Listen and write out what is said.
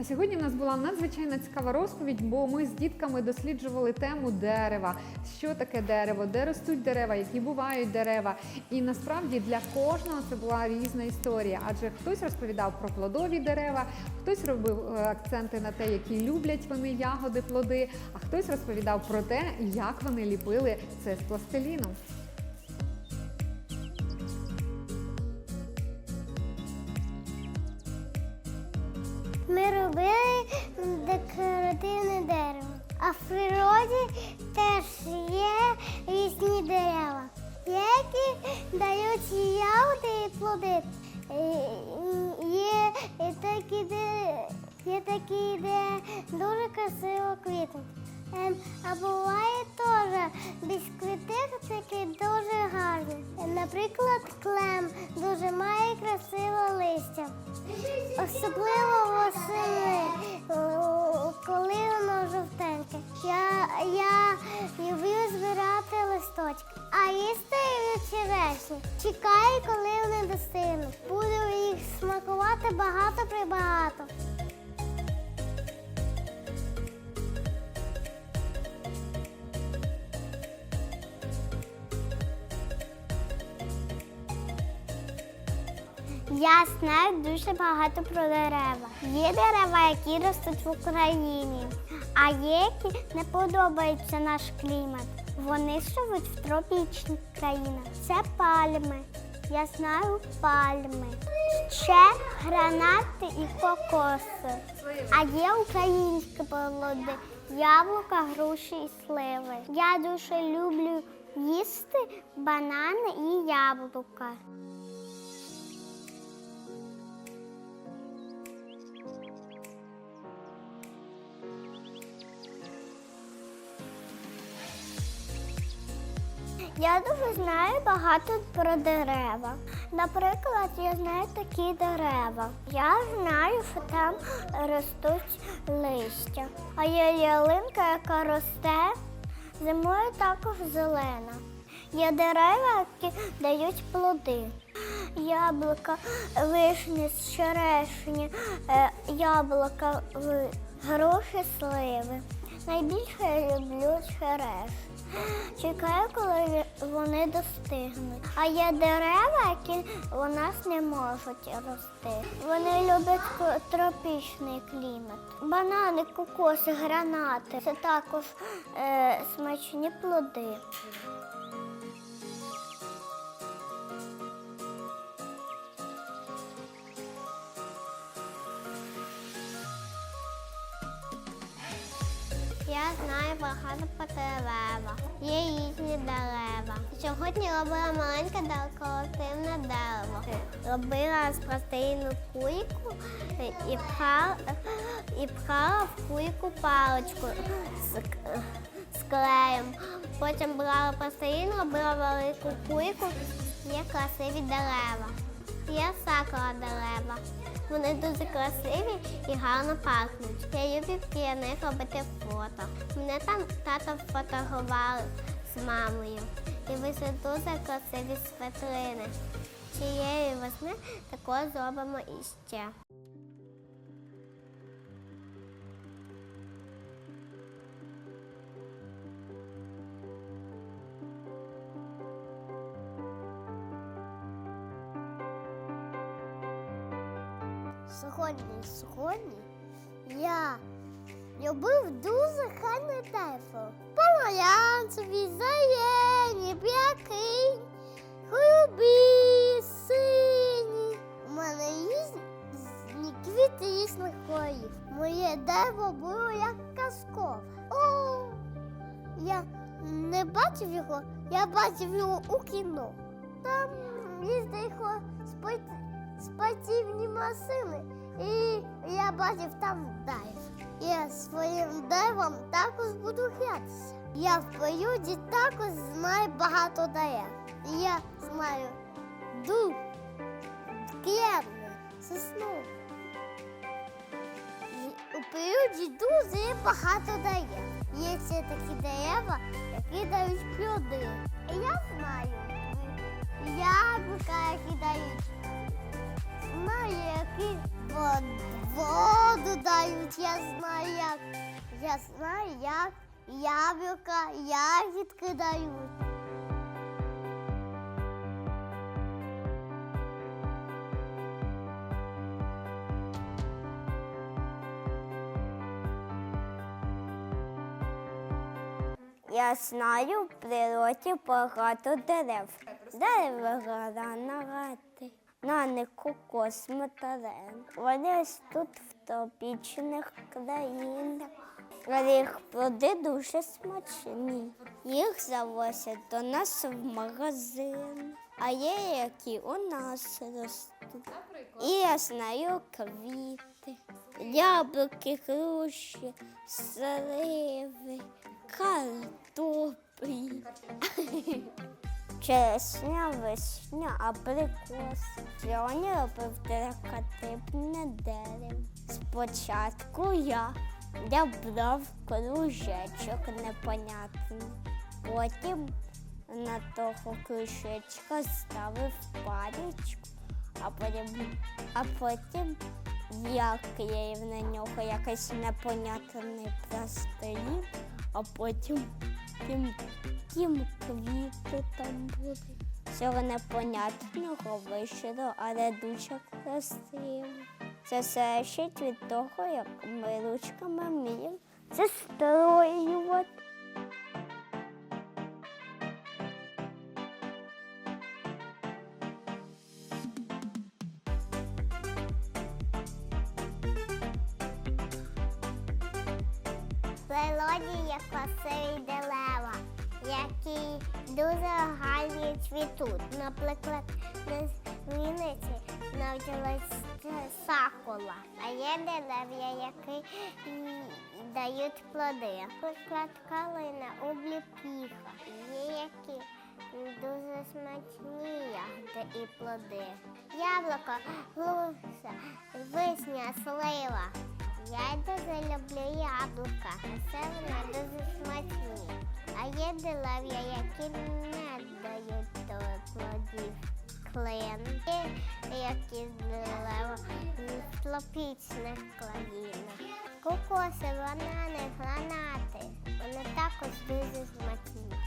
А сьогодні в нас була надзвичайно цікава розповідь, бо ми з дітками досліджували тему дерева. Що таке дерево, де ростуть дерева, які бувають дерева. І насправді для кожного це була різна історія. Адже хтось розповідав про плодові дерева, хтось робив е, акценти на те, які люблять вони ягоди, плоди, а хтось розповідав про те, як вони ліпили це з пластиліну. Декоративне дерево. А в природі теж є різні дерева, які дають ягоди і плоди. Є такі, де, є такі, де дуже красиво квітнуть. Ем, А буває теж без квіток такі дуже гарні. Наприклад, клем дуже має красиве листя. Особливо восени, коли воно жовтеньке. Я, я люблю збирати листочки. А їсти черешні. Чекаю, коли вони достигнуть. Буду їх смакувати багато прибагато. Я знаю дуже багато про дерева. Є дерева, які ростуть в Україні, а є, які не подобаються наш клімат. Вони живуть в тропічних країнах. Це пальми. Я знаю пальми. Ще гранати і кокоси. А є українські плоди, яблука, груші і сливи. Я дуже люблю їсти банани і яблука. Я дуже знаю багато про дерева. Наприклад, я знаю такі дерева. Я знаю, що там ростуть листя. А є ялинка, яка росте, зимою також зелена. Є дерева, які дають плоди. Яблука, вишні, черешні, е, яблука, груші, сливи. Найбільше я люблю череш. Чекаю, коли вони достигнуть. А є дерева, які у нас не можуть рости. Вони люблять тропічний клімат. Банани, кокоси, гранати це також е, смачні плоди. Я знаю багато про дерева. Є різні дерева. Сьогодні робила маленьке декоративне дерево. Робила з пластиліну кульку і пхала, і пхала в кульку паличку з, з клеєм. Потім брала пластилін, робила велику кульку. Є красиві дерева. Є сакура дерева. Вони дуже красиві і гарно пахнуть. Я люблю біля них робити фото. Мене там тато фотографував з мамою. І вийшли дуже красиві світлини. Цієї весни також зробимо іще. Сьогодні, сьогодні я любив дуже гарне дерево. Помаранчеві, зелені, п'якинь, голубі, сині. У мене різні квіти різних кольорів. Моє дерево було як казкове. О, я не бачив його, я бачив його у кіно. Там їздили спорт спортивні машини. І я бачив там дайв. Я своїм дайвом також буду гратися. Я в приюді також знаю багато. І Я знаю дуб, клевни, сосну. У приюді дуже багато дерев. Є ще такі дерева, які дають плоди. Я знаю які дають знаю, вод- воду дають, я знаю як. Я знаю, як яблука, ягідки дають. Я знаю в природі багато дерев. Дерева гора на них кокос метарен. Вони ростуть в тропічних країнах. А їх плоди дуже смачні. Їх завозять до нас в магазин. А є які у нас ростуть. І я знаю квіти, яблуки, груші, сливи, Черешня, вишня, абрикос. Сьогодні робив декоративне дерево. Спочатку я, я брав кружечок непонятний. Потім на того кружечка ставив паличку, а потім, а потім я клеїв на нього якийсь непонятний пластилін, а потім тим, тим квіти там були. Цього непонятного вийшло, але дуже красиво. Це залежить від того, як ми ручками вміємо це строювати. Природі красиві які дуже гарні цвітуть. Наприклад, на Вінниці навчилась сакула, а є дерев'я, які дають плоди. Наприклад, калина, обліпіха. Є які дуже смачні ягоди і плоди. Яблуко, груша, вишня, слива. Я дуже люблю яблука, це вони дуже смачні. А є дерев'я, які не дають до плодів. Клин. Є які дерева в тропічних країнах. Кокоси, банани, гранати. Вони також дуже смачні.